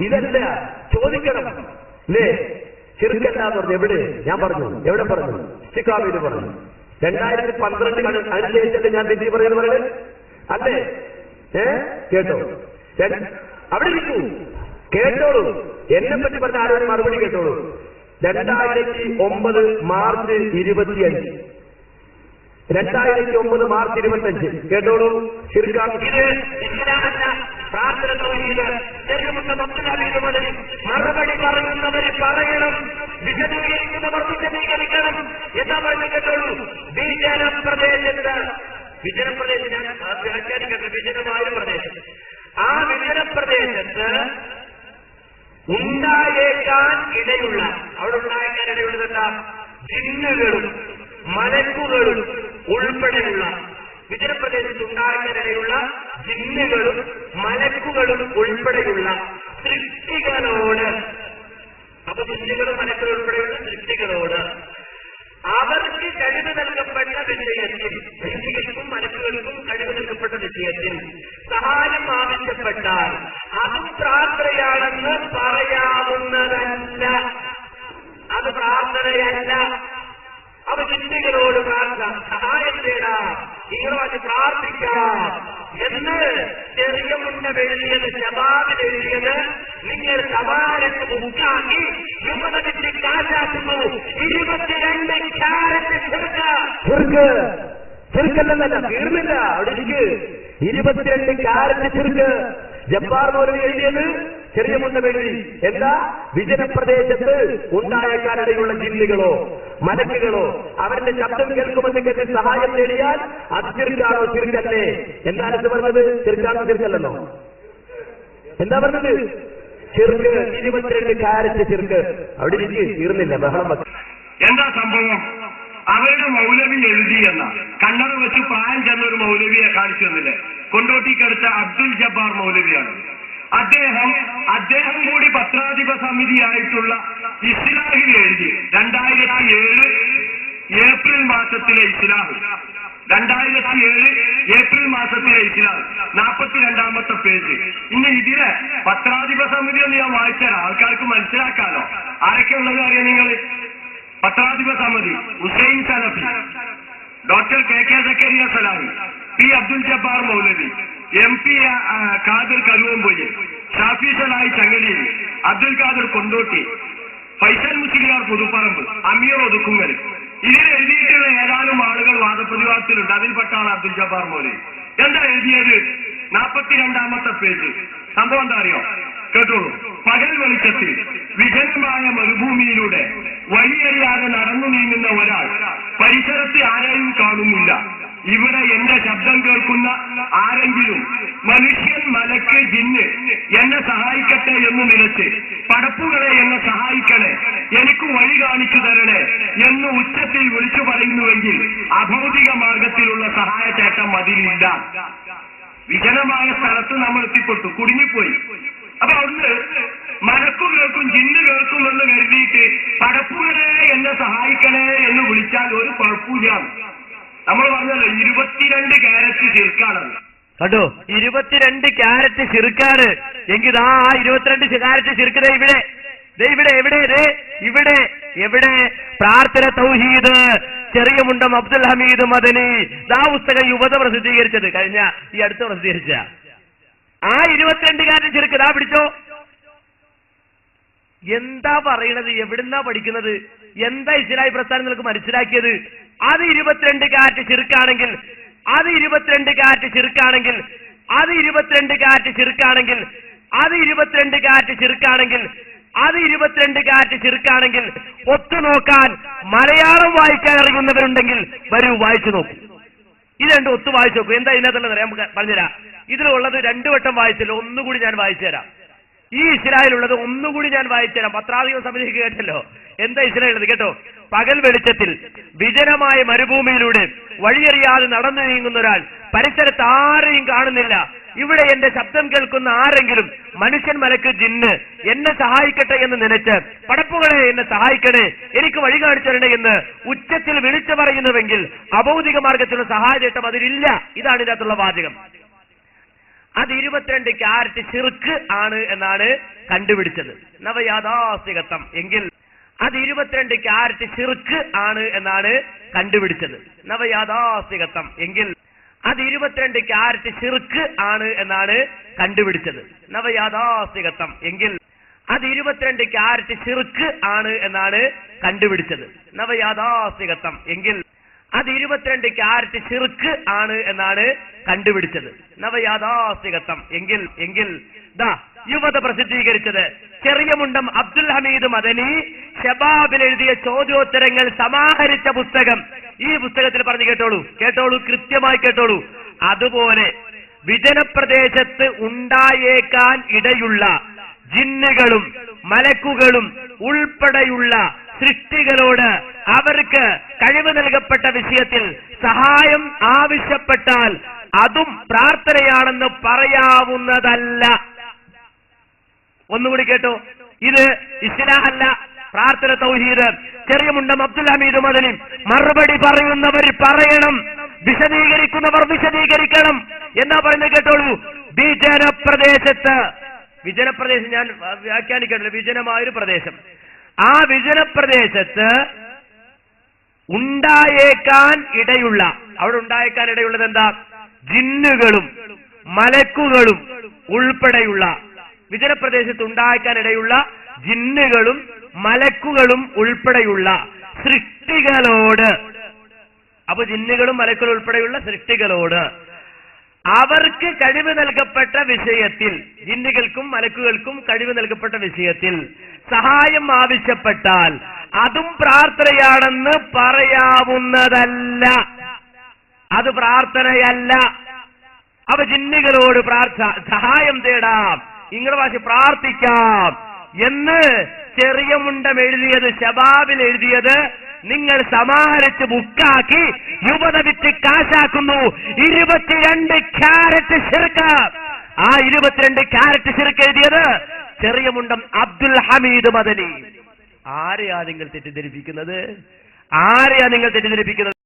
ഇതല്ല ചോദിക്കണം. അല്ലേ ചെറുക്കല്ലാന്ന് പറഞ്ഞു. എവിടെ? ഞാൻ പറഞ്ഞു. എവിടെ പറഞ്ഞു? ചിക്കാഗോയിൽ പറഞ്ഞു. രണ്ടായിരത്തി പന്ത്രണ്ട് അനുശേഷിച്ചിട്ട് ഞാൻ തെറ്റി പറയുന്നത് പറയുന്നത് അല്ലേ? ഏ? കേട്ടോ. അവിടെ ഇരിക്കൂ. കേട്ടോളൂ. എന്നെ പറ്റി പറഞ്ഞ ആരും മറുപടി കേട്ടോളൂ. രണ്ടായിരത്തി ഒമ്പത് മാർച്ച് ഇരുപത്തിയഞ്ച്. രണ്ടായിരത്തി ഒമ്പത് മാർച്ച് ഇരുപത്തിയഞ്ച്. കേട്ടോളൂ. ശിർക്കാം വിജന പ്രദേശം ഞാൻ വിജനമായ പ്രദേശം. ആ വിജന പ്രദേശത്ത് ഉണ്ടായേക്കാൻ ഇടയുള്ള അവിടെ ഉണ്ടായേക്കാൻ ഇടയുള്ളത് എന്താ? ജിന്നുകളും മലക്കുകളും ഉൾപ്പെടെയുള്ള വിജനപ്രദേശത്ത് ഉണ്ടാകാനിടയുള്ള ജിന്നുകളും മലക്കുകളും ഉൾപ്പെടെയുള്ള സൃഷ്ടികളോട് അപ്പൊ ജിന്നുകളും മലക്കുകളും ഉൾപ്പെടെയുള്ള സൃഷ്ടികളോട് അവർക്ക് കഴിവ് നൽകപ്പെട്ട വിഷയത്തിൽ ജിന്നുകൾക്കും മലക്കുകൾക്കും കഴിവ് നൽകപ്പെട്ട വിഷയത്തിൽ സഹായം ആവശ്യപ്പെട്ടാൽ അത് പ്രാർത്ഥനയാണെന്ന് പറയാവുന്നതല്ല. അത് പ്രാർത്ഥനയല്ല. അവ ചിന്തകളോട് സഹായം തേടാം. ഇങ്ങോട്ട് പ്രാർത്ഥിക്കാം. എന്ന് ചെറിയ മുന്ന വെള്ളിയത് ശബാബ് എഴുതിയത് നിങ്ങൾ സമാനത്ത് മുക്കാക്കി യുവതത്തിൽ കാശാക്കുന്നു. ഇരുപത്തിരണ്ട് ക്യാരറ്റ് ചെറുക്കല്ലെന്നല്ല തീർന്നില്ല അവിടെ ഇരുപത്തിരണ്ട് കാരറ്റ് ചുരുക്ക്. ജബ്ബാർ മൗലവി എഴുതിയത് ചെറിയ മുണ്ടം എഴുതി എന്താ? വിജനപ്രദേശത്ത് ഉണ്ടായേക്കാനിടയുള്ള ജില്ലകളോ മലക്കുകളോ അവരുടെ ശബ്ദം കേൾക്കുമെന്ന് കേട്ട് സഹായം തേടിയാൽ അത് ചെറുക്കാണോ ചെറുക്കല്ലേ എന്താണ് ഇത് പറഞ്ഞത്? ചെറുക്കാണോ ചെറുക്കല്ലോ എന്താ പറഞ്ഞത്? ചെറുക്ക് ഇരുപത്തിരണ്ട് കാരറ്റ് ചെറുക്ക്. അവിടെ എനിക്ക് തീർന്നില്ല. ബഹളം എന്താ സംഭവം? അവരുടെ മൗലവി എഴുതി എന്ന. കണ്ണറ വെച്ച് പ്രായം ചെന്ന ഒരു മൗലവിയെ കാണിച്ചു തന്നില്ലേ? കൊണ്ടോട്ടിക്കടുത്ത അബ്ദുൽ ജബ്ബാർ മൗലവിയാണ്. അദ്ദേഹം അദ്ദേഹം കൂടി പത്രാധിപ സമിതിയായിട്ടുള്ള ഇസ്ലാഹിൽ എഴുതി. രണ്ടായിരത്തി ഏഴ് ഏപ്രിൽ മാസത്തിലെ ഇസ്ലാഹ്. രണ്ടായിരത്തി ഏഴ് ഏപ്രിൽ മാസത്തിലെ ഇസ്ലാഹ്. നാൽപ്പത്തിരണ്ടാമത്തെ പേജ്. ഇന്ന് ഇതിലെ പത്രാധിപ സമിതി ഒന്ന് ഞാൻ വായിച്ചാൽ ആൾക്കാർക്ക് മനസ്സിലാക്കാലോ. ആരൊക്കെ ഉള്ളത് അറിയാം നിങ്ങൾ? പത്രാധിപ സമിതി Hussain Salafi doctor K K Zakariya Salami P Abdul Jabbar Moulavi M P Khadir Karuvampoyya Shafi Salayi Changali Abdul Khadir Kondotty Faisal Musliyar Puthuparamba Ameer Othukkungal. ഇതിൽ എഴുതിയിട്ടുള്ള ഏതാനും ആളുകൾ വാദപ്രതിവാദത്തിലുണ്ട്. അതിൽപ്പെട്ടാണ് അബ്ദുൽ ജബ്ബാർ മൗലവി. എന്താ എഴുതിയത്? നാൽപ്പത്തിരണ്ടാമത്തെ പേജ്. സംഭവം എന്താ അറിയോ? കേട്ടോളൂ. പകൽ വെളിച്ചത്തിൽ വിജനമായ മരുഭൂമിയിലൂടെ വഴിയറിയാതെ നടന്നു നീങ്ങുന്ന ഒരാൾ പരിസരത്ത് ആരെയും കാണുന്നില്ല. ഇവിടെ എന്റെ ശബ്ദം കേൾക്കുന്ന ആരെങ്കിലും മനുഷ്യൻ മലക്ക് ജിന്ന് എന്നെ സഹായിക്കട്ടെ എന്ന് നിലച്ച് പടപ്പുകളെ എന്നെ സഹായിക്കണേ എനിക്ക് വഴി കാണിച്ചു തരണേ എന്ന് ഉച്ചത്തിൽ വിളിച്ചു പറയുന്നുവെങ്കിൽ അഭൗതിക മാർഗത്തിലുള്ള സഹായചേട്ടം അതിലില്ല. വിജനമായ സ്ഥലത്ത് നമ്മൾ എത്തിപ്പെട്ടു കുടുങ്ങിപ്പോയി. അപ്പൊ അവിടുന്ന് മലക്കുകൾക്കും കേൾക്കുമെന്ന് കരുതിയിട്ട് പടപ്പുകളെ എന്നെ സഹായിക്കണേ എന്ന് വിളിച്ചാൽ ഒരു കുഴപ്പമില്ല. നമ്മൾ പറഞ്ഞല്ലോ ഇരുപത്തിരണ്ട് ക്യാരറ്റ് ചെറുക്കാണത് കണ്ടോ? ഇരുപത്തിരണ്ട് ക്യാരറ്റ് ചെറുക്കാണ് എങ്കിൽ ആ ഇരുപത്തിരണ്ട് ക്യാരറ്റ് ചെറുക്കതേ ഇവിടെ. ഇവിടെ എവിടെ? ഇവിടെ എവിടെ? പ്രാർത്ഥന തൗഹീദ്. ചെറിയ മുണ്ടം അബ്ദുൽ ഹമീദ് മദനി. ദാ പുസ്തകം യുവത പ്രസിദ്ധീകരിച്ചത്. കഴിഞ്ഞ ഈ അടുത്ത് പ്രസിദ്ധീകരിച്ച. ആ ഇരുപത്തിരണ്ട് കാരൻ ചെറുക്കതാ പിടിച്ചോ? എന്താ പറയണത്? എവിടുന്നാ പഠിക്കുന്നത്? എന്താ ഇസ്ലായി പ്രസ്ഥാനം നിങ്ങൾക്ക് മനസ്സിലാക്കിയത്? അത് ഇരുപത്തിരണ്ട് കാറ്റ് ചെറുക്കാണെങ്കിൽ അത് ഇരുപത്തിരണ്ട് കാറ്റ് ചെറുക്കാണെങ്കിൽ അത് ഇരുപത്തിരണ്ട് കാറ്റ് ചെറുക്കാണെങ്കിൽ അത് ഇരുപത്തിരണ്ട് കാറ്റ് ചെറുക്കാണെങ്കിൽ അത് ഇരുപത്തിരണ്ട് കാറ്റ് ചെറുക്കാണെങ്കിൽ ഒത്തു നോക്കാൻ മലയാളം വായിക്കാൻ അറിയുന്നവരുണ്ടെങ്കിൽ വരൂ വായിച്ചു നോക്കൂ. ഇത് രണ്ട് ഒത്തു വായിച്ചു നോക്കൂ. എന്താ ഇതിനകത്തുള്ളത് പറഞ്ഞുതരാം. ഇതിലുള്ളത് രണ്ടു വട്ടം വായിച്ചല്ലോ. ഒന്നുകൂടി ഞാൻ വായിച്ചു തരാം. ഈ ഇസ്രായേലുള്ളത് ഒന്നുകൂടി ഞാൻ വായിച്ചുതരാം പത്രാധിപ സമിതിക്ക് കേട്ടല്ലോ. എന്താ ഇസ്രായേലുള്ളത് കേട്ടോ? പകൽ വെളിച്ചത്തിൽ വിജനമായ മരുഭൂമിയിലൂടെ വഴിയറിയാതെ നടന്നു നീങ്ങുന്ന ഒരാൾ പരിസരത്ത് ആരെയും കാണുന്നില്ല. ഇവിടെ എന്റെ ശബ്ദം കേൾക്കുന്ന ആരെങ്കിലും മനുഷ്യൻ മലക്ക് ജിന്ന് എന്നെ സഹായിക്കട്ടെ എന്ന് നനച്ച് പടപ്പുകളെ എന്നെ സഹായിക്കണേ എനിക്ക് വഴി കാണിച്ചു തരണേ എന്ന് ഉച്ചത്തിൽ വിളിച്ചു പറയുന്നുവെങ്കിൽ അഭൗതിക മാർഗത്തിലുള്ള സഹായ ചേട്ടം അതിലില്ല. ഇതാണ് ഇതിനകത്തുള്ള വാചകം. അത് ഇരുപത്തിരണ്ട് ക്യാരറ്റ് ചെറുക്ക് ആണ് എന്നാണ് കണ്ടുപിടിച്ചത്. നവയാഥാസികത്വം എങ്കിൽ അത് ഇരുപത്തിരണ്ട് ക്യാരറ്റ് ചെറുക്ക് ആണ് എന്നാണ് കണ്ടുപിടിച്ചത്. നവയാഥാസികത്വം എങ്കിൽ അത് ഇരുപത്തിരണ്ട് ക്യാരറ്റ് ചെറുക്ക് ആണ് എന്നാണ് കണ്ടുപിടിച്ചത്. നവയാഥാസികത്വം എങ്കിൽ അത് ഇരുപത്തിരണ്ട് ക്യാരറ്റ് ചെറുക്ക് ആണ് എന്നാണ് കണ്ടുപിടിച്ചത്. നവയാഥാസികത്വം എങ്കിൽ അത് ഇരുപത്തിരണ്ട് ക്യാരറ്റ് ചെറുക്ക് ആണ് എന്നാണ് കണ്ടുപിടിച്ചത്. നവയാഥാസ്ഥികത്വം. എങ്കിൽ എങ്കിൽ ദാ യുവത പ്രസിദ്ധീകരിച്ചത്. ചെറിയ മുണ്ടം അബ്ദുൽ ഹമീദ് മദനി ഷബാബിൽ എഴുതിയ ചോദ്യോത്തരങ്ങൾ സമാഹരിച്ച പുസ്തകം. ഈ പുസ്തകത്തിൽ പറഞ്ഞു കേട്ടോളൂ. കേട്ടോളൂ കൃത്യമായി കേട്ടോളൂ. അതുപോലെ വിജനപ്രദേശത്ത് ഉണ്ടായേക്കാൻ ഇടയുള്ള ജിന്നുകളും മലക്കുകളും ഉൾപ്പെടെയുള്ള സൃഷ്ടികളോട് അവർക്ക് കഴിവ് നൽകപ്പെട്ട വിഷയത്തിൽ സഹായം ആവശ്യപ്പെട്ടാൽ അതും പ്രാർത്ഥനയാണെന്ന് പറയാവുന്നതല്ല. ഒന്നുകൂടി കേട്ടോ. ഇത് ഇസ്ലാഹല്ല പ്രാർത്ഥന തൗഹീദ്. ചെറിയ മുണ്ടം അബ്ദുൽ ഹമീദ് മദനി മറുപടി പറയുന്നവർ പറയണം വിശദീകരിക്കുന്നവർ വിശദീകരിക്കണം. എന്നാ പറയുന്നത് കേട്ടോളൂ? വിജനപ്രദേശത്ത്. വിജനപ്രദേശം ഞാൻ വ്യാഖ്യാനിക്കട്ടില്ല വിജനമായൊരു പ്രദേശം. ആ വിജനപ്രദേശത്ത് ഉണ്ടായേക്കാൻ ഇടയുള്ള അവിടെ ഉണ്ടായേക്കാൻ ഇടയുള്ളത് എന്താ? ജിന്നുകളും മലക്കുകളും ഉൾപ്പെടെയുള്ള വിജനപ്രദേശത്ത് ഉണ്ടായേക്കാൻ ഇടയുള്ള ജിന്നുകളും മലക്കുകളും ഉൾപ്പെടെയുള്ള സൃഷ്ടികളോട്. അപ്പൊ ജിന്നുകളും മലക്കുകളും ഉൾപ്പെടെയുള്ള സൃഷ്ടികളോട് അവർക്ക് കഴിവ് നൽകപ്പെട്ട വിഷയത്തിൽ ജിന്നുകൾക്കും മലക്കുകൾക്കും കഴിവ് നൽകപ്പെട്ട വിഷയത്തിൽ സഹായം ആവശ്യപ്പെട്ടാൽ അതും പ്രാർത്ഥനയാണെന്ന് പറയാവുന്നതല്ല. അത് പ്രാർത്ഥനയല്ല. അവ ജിന്നുകളോട് പ്രാർത്ഥ സഹായം തേടാം. ഇങ്ങളുടെ ഭാഷ പ്രാർത്ഥിക്കാം. എന്ന് ചെറിയ മുണ്ടം എഴുതിയത് ശബാബിൽ എഴുതിയത് നിങ്ങൾ സമാഹരിച്ച് ബുക്കാക്കി യുവത വിറ്റ് കാശാക്കുന്നു. ഇരുപത്തിരണ്ട് ക്യാരറ്റ് ചെറുക്ക് ആ ഇരുപത്തിരണ്ട് ക്യാരറ്റ് ചെറുക്ക് എഴുതിയത് ചെറിയ മുണ്ടം അബ്ദുൽ ഹമീദ് മദനി. ആരെയാ നിങ്ങൾ തെറ്റിദ്ധരിപ്പിക്കുന്നത്? ആരെയാ നിങ്ങൾ തെറ്റിദ്ധരിപ്പിക്കുന്നത്?